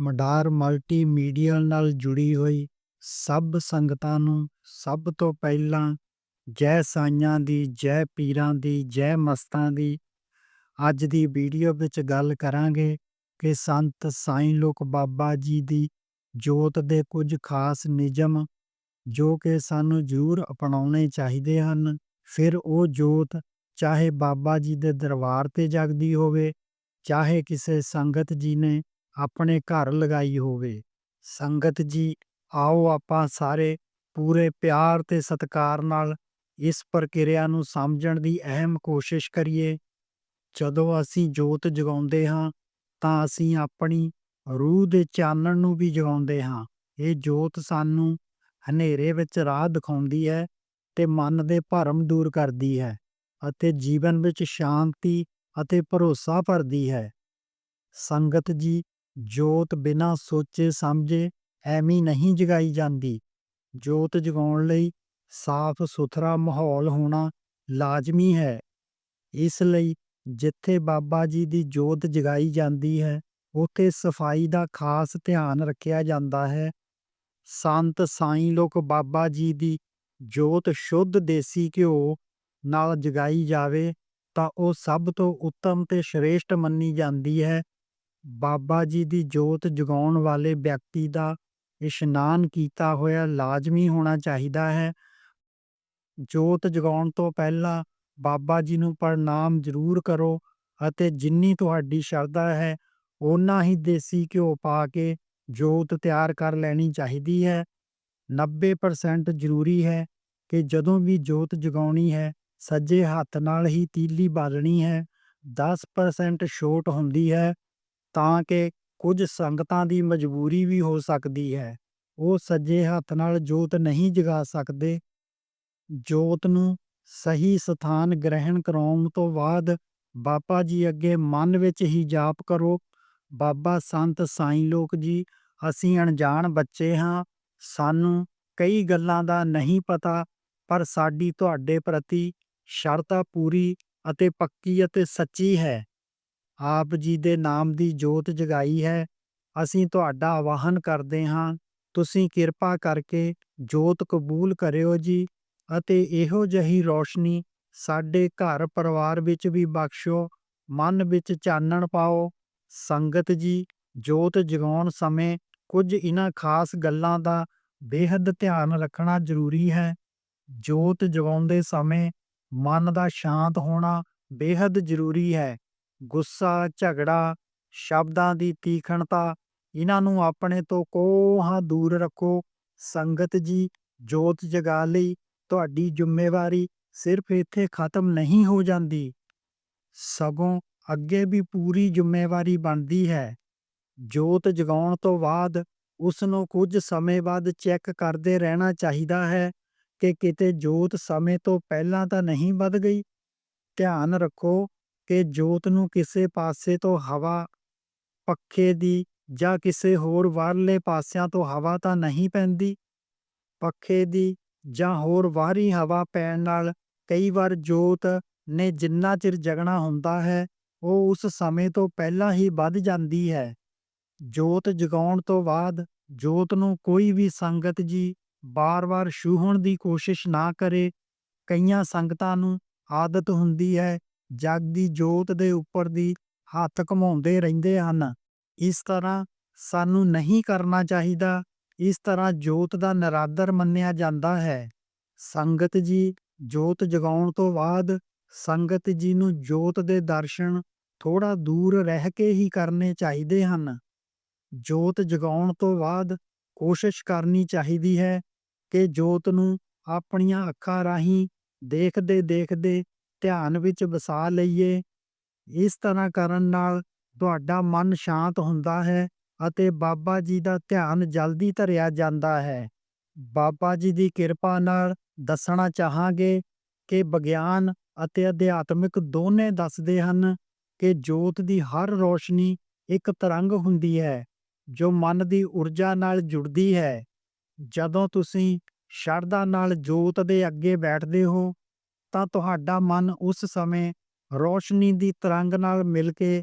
ਮਡਾਰ multimedia ਨਾਲ ਜੁੜੀ ਹੋਈ ਸਭ ਸੰਗਤਾਂ ਨੂੰ ਸਭ ਤੋਂ ਪਹਿਲਾਂ ਜੈ ਸਾਈਆਂ ਦੀ, ਜੈ ਪੀਰਾਂ ਦੀ, ਜੈ ਮਸਤਾਂ ਦੀ ਅੱਜ ਦੀ ਵੀਡੀਓ ਵਿੱਚ ਗੱਲ ਕਰਾਂਗੇ ਕਿ ਸੰਤ ਸਾਈਂ ਲੋਕ ਬਾਬਾ ਜੀ ਦੀ ਜੋਤ ਦੇ ਕੁਝ ਖਾਸ ਨਿਯਮ ਜੋ ਕਿ ਸਾਨੂੰ ਜ਼ਰੂਰ ਅਪਣਾਉਣੇ ਚਾਹੀਦੇ ਹਨ। ਫਿਰ ਉਹ ਜੋਤ ਚਾਹੇ ਬਾਬਾ ਜੀ ਦੇ ਦਰਬਾਰ ਤੇ ਜਗਦੀ ਹੋਵੇ, ਚਾਹੇ ਕਿਸੇ ਸੰਗਤ ਜੀ ਨੇ ਆਪਣੇ ਘਰ ਲਗਾਈ ਹੋਵੇ। ਸੰਗਤ ਜੀ, ਆਓ ਆਪਾਂ ਸਾਰੇ ਪੂਰੇ ਪਿਆਰ ਤੇ ਸਤਿਕਾਰ ਨਾਲ ਇਸ ਪ੍ਰਕਿਰਿਆ ਨੂੰ ਸਮਝਣ ਦੀ ਅਹਿਮ ਕੋਸ਼ਿਸ਼ ਕਰੀਏ। ਜਦੋਂ ਅਸੀਂ ਜੋਤ ਜਗਾਉਂਦੇ ਹਾਂ, ਤਾਂ ਅਸੀਂ ਆਪਣੀ ਰੂਹ ਦੇ ਚਾਨਣ ਨੂੰ ਵੀ ਜਗਾਉਂਦੇ ਹਾਂ। ਇਹ ਜੋਤ ਸਾਨੂੰ ਹਨੇਰੇ ਵਿੱਚ ਰਾਹ ਦਿਖਾਉਂਦੀ ਹੈ ਤੇ ਮਨ ਦੇ ਭਰਮ ਦੂਰ ਕਰਦੀ ਹੈ ਅਤੇ ਜੀਵਨ ਵਿੱਚ ਸ਼ਾਂਤੀ ਅਤੇ ਭਰੋਸਾ ਭਰਦੀ ਹੈ। ਸੰਗਤ ਜੀ ਜੋਤ ਬਿਨਾਂ ਸੋਚੇ ਸਮਝੇ ਐਵੇਂ ਨਹੀਂ ਜਗਾਈ ਜਾਂਦੀ। ਜੋਤ ਜਗਾਉਣ ਲਈ ਸਾਫ਼ ਸੁਥਰਾ ਮਾਹੌਲ ਹੋਣਾ ਲਾਜ਼ਮੀ ਹੈ। ਇਸ ਲਈ ਜਿੱਥੇ ਬਾਬਾ ਜੀ ਦੀ ਜੋਤ ਜਗਾਈ ਜਾਂਦੀ ਹੈ, ਉੱਥੇ ਸਫ਼ਾਈ ਦਾ ਖਾਸ ਧਿਆਨ ਰੱਖਿਆ ਜਾਂਦਾ ਹੈ। ਸੰਤ ਸਾਈਂ ਲੋਕ ਬਾਬਾ ਜੀ ਦੀ ਜੋਤ ਸ਼ੁੱਧ ਦੇਸੀ ਘਿਓ ਨਾਲ ਜਗਾਈ ਜਾਵੇ ਤਾਂ ਉਹ ਸਭ ਤੋਂ ਉੱਤਮ ਤੇ ਸ਼੍ਰੇਸ਼ਟ ਮੰਨੀ ਜਾਂਦੀ ਹੈ। ਬਾਬਾ ਜੀ ਦੀ ਜੋਤ ਜਗਾਉਣ ਵਾਲੇ ਵਿਅਕਤੀ ਦਾ ਇਸ਼ਨਾਨ ਕੀਤਾ ਹੋਇਆ ਲਾਜ਼ਮੀ ਹੋਣਾ ਚਾਹੀਦਾ ਹੈ। ਜੋਤ ਜਗਾਉਣ ਤੋਂ ਪਹਿਲਾਂ ਬਾਬਾ ਜੀ ਨੂੰ ਪ੍ਰਣਾਮ ਜ਼ਰੂਰ ਕਰੋ ਅਤੇ ਜਿੰਨੀ ਤੁਹਾਡੀ ਸ਼ਰਧਾ ਹੈ, ਓਨਾ ਹੀ ਦੇਸੀ ਘਿਓ ਪਾ ਕੇ ਜੋਤ ਤਿਆਰ ਕਰ ਲੈਣੀ ਚਾਹੀਦੀ ਹੈ। 90% ਜ਼ਰੂਰੀ ਹੈ ਕਿ ਜਦੋਂ ਵੀ ਜੋਤ ਜਗਾਉਣੀ ਹੈ, ਸੱਜੇ ਹੱਥ ਨਾਲ ਹੀ ਤੀਲੀ ਬਾਲਣੀ ਹੈ। 10% ਛੋਟ ਹੁੰਦੀ ਹੈ। ਤਾਂ ਕਿ ਕੁਝ ਸੰਗਤਾਂ ਦੀ ਮਜਬੂਰੀ ਵੀ ਹੋ ਸਕਦੀ ਹੈ। ਉਹ ਸੱਜੇ ਹੱਥ ਨਾਲ ਜੋਤ ਨਹੀਂ ਜਗਾ ਸਕਦੇ। ਜੋਤ ਨੂੰ ਸਹੀ ਸਥਾਨ ਗ੍ਰਹਿਣ ਕਰਾਉਣ ਤੋਂ ਬਾਅਦ ਬਾਬਾ ਜੀ ਅੱਗੇ ਮਨ ਵਿੱਚ ਹੀ ਜਾਪ ਕਰੋ। ਬਾਬਾ ਸੰਤ ਸਾਈਂ ਲੋਕ ਜੀ, ਅਸੀਂ ਅਣਜਾਣ ਬੱਚੇ ਹਾਂ। ਸਾਨੂੰ ਕਈ ਗੱਲਾਂ ਦਾ ਨਹੀਂ ਪਤਾ, ਪਰ ਸਾਡੀ ਤੁਹਾਡੇ ਪ੍ਰਤੀ ਸ਼ਰਧਾ ਪੂਰੀ ਅਤੇ ਪੱਕੀ ਅਤੇ ਸੱਚੀ ਹੈ। ਆਪ ਜੀ ਦੇ ਨਾਮ ਦੀ ਜੋਤ ਜਗਾਈ ਹੈ। ਅਸੀਂ ਤੁਹਾਡਾ ਆਵਾਹਨ ਕਰਦੇ ਹਾਂ। ਤੁਸੀਂ ਕਿਰਪਾ ਕਰਕੇ ਜੋਤ ਕਬੂਲ ਕਰਿਓ ਜੀ ਅਤੇ ਇਹੋ ਜਿਹੀ ਰੋਸ਼ਨੀ ਸਾਡੇ ਘਰ ਪਰਿਵਾਰ ਵਿੱਚ ਵੀ ਬਖਸ਼ੋ, ਮਨ ਵਿੱਚ ਚਾਨਣ ਪਾਓ। ਸੰਗਤ ਜੀ, ਜੋਤ ਜਗਾਉਣ ਸਮੇਂ ਕੁਝ ਇਹਨਾਂ ਖਾਸ ਗੱਲਾਂ ਦਾ ਬੇਹੱਦ ਧਿਆਨ ਰੱਖਣਾ ਜ਼ਰੂਰੀ ਹੈ। ਜੋਤ ਜਗਾਉਂਦੇ ਸਮੇਂ ਮਨ ਦਾ ਸ਼ਾਂਤ ਹੋਣਾ ਬੇਹੱਦ ਜ਼ਰੂਰੀ ਹੈ। ਗੁੱਸਾ, ਝਗੜਾ, ਸ਼ਬਦਾਂ ਦੀ ਤੀਖਣਤਾ, ਇਹਨਾਂ ਨੂੰ ਆਪਣੇ ਤੋਂ ਕੋਹਾਂ ਦੂਰ ਰੱਖੋ। ਸੰਗਤ ਜੀ, ਜੋਤ ਜਗਾ ਲਈ ਤੁਹਾਡੀ ਜ਼ਿੰਮੇਵਾਰੀ ਸਿਰਫ ਇੱਥੇ ਖਤਮ ਨਹੀਂ ਹੋ ਜਾਂਦੀ। ਸਗੋਂ ਅੱਗੇ ਵੀ ਪੂਰੀ ਜ਼ਿੰਮੇਵਾਰੀ ਬਣਦੀ ਹੈ। ਜੋਤ ਜਗਾਉਣ ਤੋਂ ਬਾਅਦ ਉਸ ਨੂੰ ਕੁਝ ਸਮੇਂ ਬਾਅਦ ਚੈੱਕ ਕਰਦੇ ਰਹਿਣਾ ਚਾਹੀਦਾ ਹੈ ਕਿ ਕਿਤੇ ਜੋਤ ਸਮੇਂ ਤੋਂ ਪਹਿਲਾਂ ਤਾਂ ਨਹੀਂ ਵੱਧ ਗਈ। ਧਿਆਨ ਰੱਖੋ ਕਿ ਜੋਤ ਨੂੰ ਕਿਸੇ ਪਾਸੇ ਤੋਂ ਹਵਾ ਪੱਖੇ ਦੀ ਜਾਂ ਕਿਸੇ ਹੋਰ ਬਾਹਰਲੇ ਪਾਸਿਆਂ ਤੋਂ ਹਵਾ ਤਾਂ ਨਹੀਂ ਪੈਂਦੀ? ਪੱਖੇ ਦੀ ਜਾਂ ਹੋਰ ਬਾਹਰੀ ਹਵਾ ਪੈਣ ਨਾਲ ਕਈ ਵਾਰ ਜੋਤ ਨੇ ਜਿੰਨਾ ਚਿਰ ਜਗਣਾ ਹੁੰਦਾ ਹੈ, ਉਹ ਉਸ ਸਮੇਂ ਤੋਂ ਪਹਿਲਾਂ ਹੀ ਵੱਧ ਜਾਂਦੀ ਹੈ। ਜੋਤ ਜਗਾਉਣ ਤੋਂ ਬਾਅਦ ਜੋਤ ਨੂੰ ਕੋਈ ਵੀ ਸੰਗਤ ਜੀ ਬਾਰ-ਬਾਰ ਛੂਹਣ ਦੀ ਕੋਸ਼ਿਸ਼ ਨਾ ਕਰੇ, ਕਈਆਂ ਸੰਗਤਾਂ ਨੂੰ ਆਦਤ ਹੁੰਦੀ ਹੈ ਜਗ ਦੀ ਜੋਤ ਦੇ ਉੱਪਰ ਦੀ ਹੱਥ ਘੁਮਾਉਂਦੇ ਰਹਿੰਦੇ ਹਨ। ਇਸ ਤਰ੍ਹਾਂ ਸਾਨੂੰ ਨਹੀਂ ਕਰਨਾ ਚਾਹੀਦਾ, ਇਸ ਤਰ੍ਹਾਂ ਜੋਤ ਦਾ ਨਰਾਦਰ ਮੰਨਿਆ ਜਾਂਦਾ ਹੈ। ਸੰਗਤ ਜੀ, ਜੋਤ ਜਗਾਉਣ ਤੋਂ ਬਾਅਦ ਸੰਗਤ ਜੀ ਨੂੰ ਜੋਤ ਦੇ ਦਰਸ਼ਨ ਥੋੜਾ ਦੂਰ ਰਹਿ ਕੇ ਹੀ ਕਰਨੇ ਚਾਹੀਦੇ ਹਨ। ਜੋਤ ਜਗਾਉਣ ਤੋਂ ਬਾਅਦ ਕੋਸ਼ਿਸ਼ ਕਰਨੀ ਚਾਹੀਦੀ ਹੈ ਕਿ ਜੋਤ ਨੂੰ ਆਪਣੀਆਂ ਅੱਖਾਂ ਰਾਹੀਂ ਦੇਖਦੇ ਦੇਖਦੇ ਧਿਆਨ ਵਿੱਚ ਵਸਾ ਲਈਏ। ਇਸ ਤਰ੍ਹਾਂ ਕਰਨ ਨਾਲ ਤੁਹਾਡਾ ਮਨ ਸ਼ਾਂਤ ਹੁੰਦਾ ਹੈ ਅਤੇ ਬਾਬਾ ਜੀ ਦਾ ਧਿਆਨ ਜਲਦੀ ਧਰਿਆ ਜਾਂਦਾ ਹੈ। ਬਾਬਾ ਜੀ ਦੀ ਕਿਰਪਾ ਨਾਲ ਦੱਸਣਾ ਚਾਹਾਂਗੇ ਕਿ ਵਿਗਿਆਨ ਅਤੇ ਅਧਿਆਤਮਿਕ ਦੋਨੇ ਦੱਸਦੇ ਹਨ ਕਿ ਜੋਤ ਦੀ ਹਰ ਰੋਸ਼ਨੀ ਇੱਕ ਤਰੰਗ ਹੁੰਦੀ ਹੈ, ਜੋ ਮਨ ਦੀ ਊਰਜਾ ਨਾਲ ਜੁੜਦੀ ਹੈ। ਜਦੋਂ ਤੁਸੀਂ ਸ਼ਰਧਾ ਨਾਲ ਜੋਤ ਦੇ ਅੱਗੇ ਬੈਠਦੇ ਹੋ ਤਾਂ ਤੁਹਾਡਾ ਮਨ ਉਸ ਸਮੇਂ ਰੋਸ਼ਨੀ ਦੀ ਤਰੰਗ ਨਾਲ ਮਿਲ ਕੇ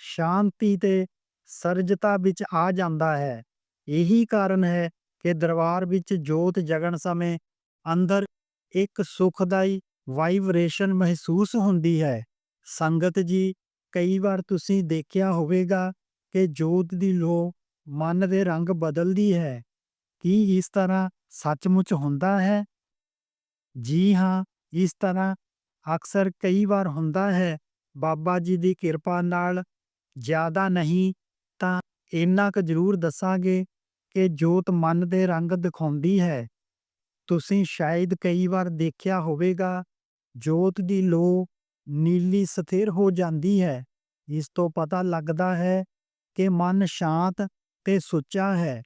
ਸ਼ਾਂਤੀ ਤੇ ਸਰਜਤਾ ਵਿੱਚ ਆ ਜਾਂਦਾ ਹੈ। ਇਹੀ ਕਾਰਨ ਹੈ ਕਿ ਦਰਬਾਰ ਵਿੱਚ ਜੋਤ ਜਗਣ ਸਮੇਂ ਅੰਦਰ ਇੱਕ ਸੁਖਦਾਈ ਵਾਈਬ੍ਰੇਸ਼ਨ ਮਹਿਸੂਸ ਹੁੰਦੀ ਹੈ। ਸੰਗਤ ਜੀ, ਕਈ ਵਾਰ ਤੁਸੀਂ ਦੇਖਿਆ ਹੋਵੇਗਾ ਕਿ ਜੋਤ ਦੀ ਲੋ ਮਨ ਦੇ ਰੰਗ ਬਦਲਦੀ ਹੈ। ਕੀ ਇਸ ਤਰ੍ਹਾਂ ਸੱਚਮੁੱਚ ਹੁੰਦਾ ਹੈ? ਜੀ ਹਾਂ ਇਸ ਤਰ੍ਹਾਂ ਅਕਸਰ ਕਈ ਵਾਰ ਹੁੰਦਾ ਹੈ, ਬਾਬਾ ਜੀ ਦੀ ਕਿਰਪਾ ਨਾਲ ਜ਼ਿਆਦਾ ਨਹੀਂ ਤਾਂ ਇੰਨਾ ਕੁ ਜ਼ਰੂਰ ਦੱਸਾਂਗੇ ਕਿ ਜੋਤ ਮਨ ਦੇ ਰੰਗ ਦਿਖਾਉਂਦੀ ਹੈ। ਤੁਸੀਂ ਸ਼ਾਇਦ ਕਈ ਵਾਰ ਦੇਖਿਆ ਹੋਵੇਗਾ, ਜੋਤ ਦੀ ਲੋ ਨੀਲੀ ਸਥਿਰ ਹੋ ਜਾਂਦੀ ਹੈ। ਇਸ ਤੋਂ ਪਤਾ ਲੱਗਦਾ ਹੈ ਕਿ ਮਨ ਸ਼ਾਂਤ ਤੇ ਸੁੱਚਾ ਹੈ।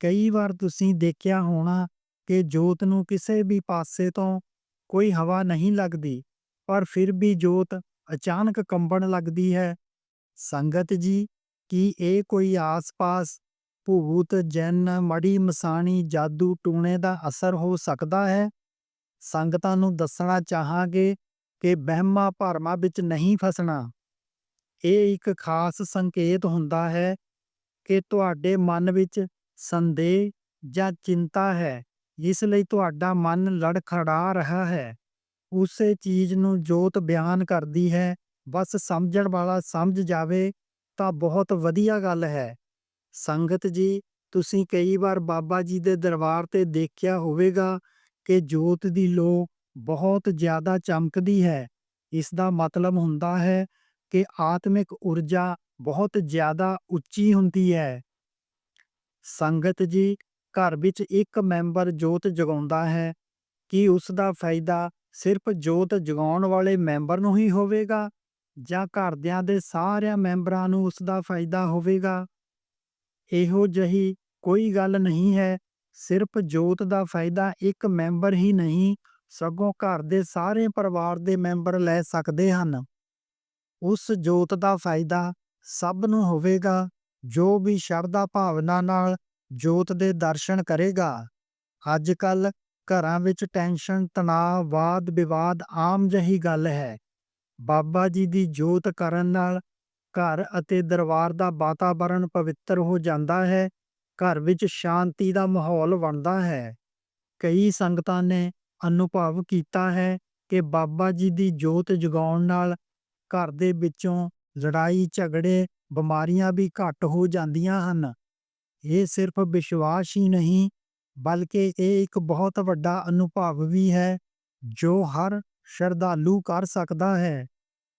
ਕਈ ਵਾਰ ਤੁਸੀਂ ਦੇਖਿਆ ਹੋਣਾ ਕਿ ਜੋਤ ਨੂੰ ਕਿਸੇ ਵੀ ਪਾਸੇ ਤੋਂ ਕੋਈ ਹਵਾ ਨਹੀਂ ਲੱਗਦੀ, ਪਰ ਫਿਰ ਵੀ ਜੋਤ ਅਚਾਨਕ ਕੰਬਣ ਲੱਗਦੀ ਹੈ। ਸੰਗਤ ਜੀ, ਕੀ ਇਹ ਕੋਈ ਆਸ-ਪਾਸ ਭੂਤ, ਜਨ ਮੜੀ ਮਸਾਣੀ, ਜਾਦੂ, ਟੂਣੇ ਦਾ ਅਸਰ ਹੋ ਸਕਦਾ ਹੈ? ਸੰਗਤਾਂ ਨੂੰ ਦੱਸਣਾ ਚਾਹਾਂਗੇ ਕਿ ਵਹਿਮਾਂ ਭਰਮਾਂ ਵਿੱਚ ਨਹੀਂ ਫਸਣਾ। ਇਹ ਇੱਕ ਖਾਸ ਸੰਕੇਤ ਹੁੰਦਾ ਹੈ ਕਿ ਤੁਹਾਡੇ ਮਨ ਵਿੱਚ ਸੰਦੇਹ ਜਾਂ ਚਿੰਤਾ ਹੈ। ਇਸ ਲਈ ਤੁਹਾਡਾ ਮਨ ਲੜਖੜਾ ਰਿਹਾ ਹੈ। ਉਸੇ ਚੀਜ਼ ਨੂੰ ਜੋਤ ਬਿਆਨ ਕਰਦੀ ਹੈ। ਬਸ ਸਮਝਣ ਵਾਲਾ ਸਮਝ ਜਾਵੇ ਤਾਂ ਬਹੁਤ ਵਧੀਆ ਗੱਲ ਹੈ। ਸੰਗਤ ਜੀ, ਤੁਸੀਂ ਕਈ ਵਾਰ ਬਾਬਾ ਜੀ ਦੇ ਦਰਬਾਰ ਤੇ ਦੇਖਿਆ ਹੋਵੇਗਾ ਕਿ ਜੋਤ ਦੀ ਲੋ ਬਹੁਤ ਜ਼ਿਆਦਾ ਚਮਕਦੀ ਹੈ। ਇਸ ਦਾ ਮਤਲਬ ਹੁੰਦਾ ਹੈ ਕਿ ਆਤਮਿਕ ਊਰਜਾ ਬਹੁਤ ਜ਼ਿਆਦਾ ਉੱਚੀ ਹੁੰਦੀ ਹੈ। ਸੰਗਤ ਜੀ ਘਰ ਵਿੱਚ ਇੱਕ ਮੈਂਬਰ ਜੋਤ ਜਗਾਉਂਦਾ ਹੈ, ਕੀ ਉਸ ਦਾ ਫਾਇਦਾ ਸਿਰਫ ਜੋਤ ਜਗਾਉਣ ਵਾਲੇ ਮੈਂਬਰ ਨੂੰ ਹੀ ਹੋਵੇਗਾ ਜਾਂ ਘਰਦਿਆਂ ਦੇ ਸਾਰਿਆਂ ਮੈਂਬਰਾਂ ਨੂੰ ਉਸ ਦਾ ਫਾਇਦਾ ਹੋਵੇਗਾ? ਇਹੋ ਜਿਹੀ ਕੋਈ ਗੱਲ ਨਹੀਂ ਹੈ, ਸਿਰਫ ਜੋਤ ਦਾ ਫਾਇਦਾ ਇੱਕ ਮੈਂਬਰ ਹੀ ਨਹੀਂ, ਸਗੋਂ ਘਰ ਦੇ ਸਾਰੇ ਪਰਿਵਾਰ ਦੇ ਮੈਂਬਰ ਲੈ ਸਕਦੇ ਹਨ। ਉਸ ਜੋਤ ਦਾ ਫਾਇਦਾ ਸਭ ਨੂੰ ਹੋਵੇਗਾ, ਜੋ ਵੀ ਸ਼ਰਧਾ ਭਾਵਨਾ ਨਾਲ ਜੋਤ ਦੇ ਦਰਸ਼ਨ ਕਰੇਗਾ। ਅੱਜ ਕੱਲ ਘਰਾਂ ਵਿੱਚ ਟੈਨਸ਼ਨ, ਤਣਾਅ, ਵਾਦ ਵਿਵਾਦ ਆਮ ਜਹੀ ਗੱਲ ਹੈ। ਬਾਬਾ ਜੀ ਦੀ ਜੋਤ ਕਰਨ ਨਾਲ ਘਰ ਅਤੇ ਦਰਬਾਰ ਦਾ ਵਾਤਾਵਰਣ ਪਵਿੱਤਰ ਹੋ ਜਾਂਦਾ ਹੈ। ਘਰ ਵਿੱਚ ਸ਼ਾਂਤੀ ਦਾ ਮਾਹੌਲ ਬਣਦਾ ਹੈ। ਕਈ ਸੰਗਤਾਂ ਨੇ ਅਨੁਭਵ ਕੀਤਾ ਹੈ ਕਿ ਬਾਬਾ ਜੀ ਦੀ ਜੋਤ ਜਗਾਉਣ ਨਾਲ ਘਰ ਦੇ ਵਿੱਚੋਂ ਲੜਾਈ ਝਗੜੇ ਬਿਮਾਰੀਆਂ ਵੀ ਘੱਟ ਹੋ ਜਾਂਦੀਆਂ ਹਨ। ਇਹ ਸਿਰਫ ਵਿਸ਼ਵਾਸ ਹੀ ਨਹੀਂ, ਬਲਕਿ ਇਹ ਇੱਕ ਬਹੁਤ ਵੱਡਾ ਅਨੁਭਵ ਵੀ ਹੈ, ਜੋ ਹਰ ਸ਼ਰਧਾਲੂ ਕਰ ਸਕਦਾ ਹੈ।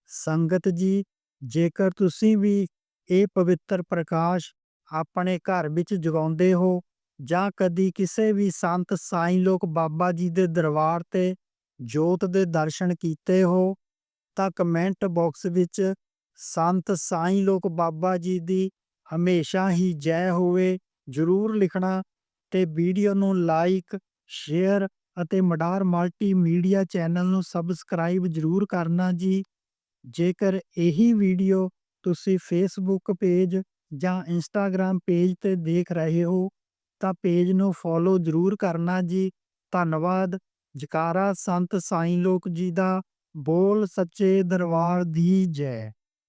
ਸੰਗਤ ਜੀ, ਜੇਕਰ ਤੁਸੀਂ ਵੀ ਇਹ ਪਵਿੱਤਰ ਪ੍ਰਕਾਸ਼ ਆਪਣੇ ਘਰ ਵਿੱਚ ਜਗਾਉਂਦੇ ਹੋ, ਜਾਂ ਕਦੀ ਕਿਸੇ ਵੀ ਸੰਤ ਸਾਈਂ ਲੋਕ ਬਾਬਾ ਜੀ ਦੇ ਦਰਬਾਰ ਤੇ ਜੋਤ ਦੇ ਦਰਸ਼ਨ ਕੀਤੇ ਹੋ, ਤਾਂ ਕਮੈਂਟ ਬਾਕਸ ਵਿੱਚ ਸੰਤ ਸਾਈਂ ਲੋਕ ਬਾਬਾ ਜੀ ਦੀ ਹਮੇਸ਼ਾ ਹੀ ਜੈ ਹੋਵੇ, ਜ਼ਰੂਰ ਲਿਖਣਾ ਤੇ ਵੀਡੀਓ ਨੂੰ ਲਾਈਕ, ਸ਼ੇਅਰ ਅਤੇ ਮਡਾਰ ਮਲਟੀਮੀਡੀਆ ਚੈਨਲ ਨੂੰ ਸਬਸਕ੍ਰਾਈਬ ਜ਼ਰੂਰ ਕਰਨਾ ਜੀ। ਜੇਕਰ ਇਹੀ ਵੀਡੀਓ ਤੁਸੀਂ ਫੇਸਬੁੱਕ ਪੇਜ ਜਾਂ ਇੰਸਟਾਗ੍ਰam ਪੇਜ ਤੇ ਦੇਖ ਰਹੇ ਹੋ, ਤਾਂ ਪੇਜ ਨੂੰ ਫੋਲੋ ਜ਼ਰੂਰ ਕਰਨਾ ਜੀ। ਧੰਨਵਾਦ। ਜਕਾਰਾ ਸੰਤ ਸਾਈਂ ਲੋਕ ਜੀ ਦਾ ਬੋਲ ਸੱਚੇ ਦਰਬਾਰ ਦੀ ਜੈ।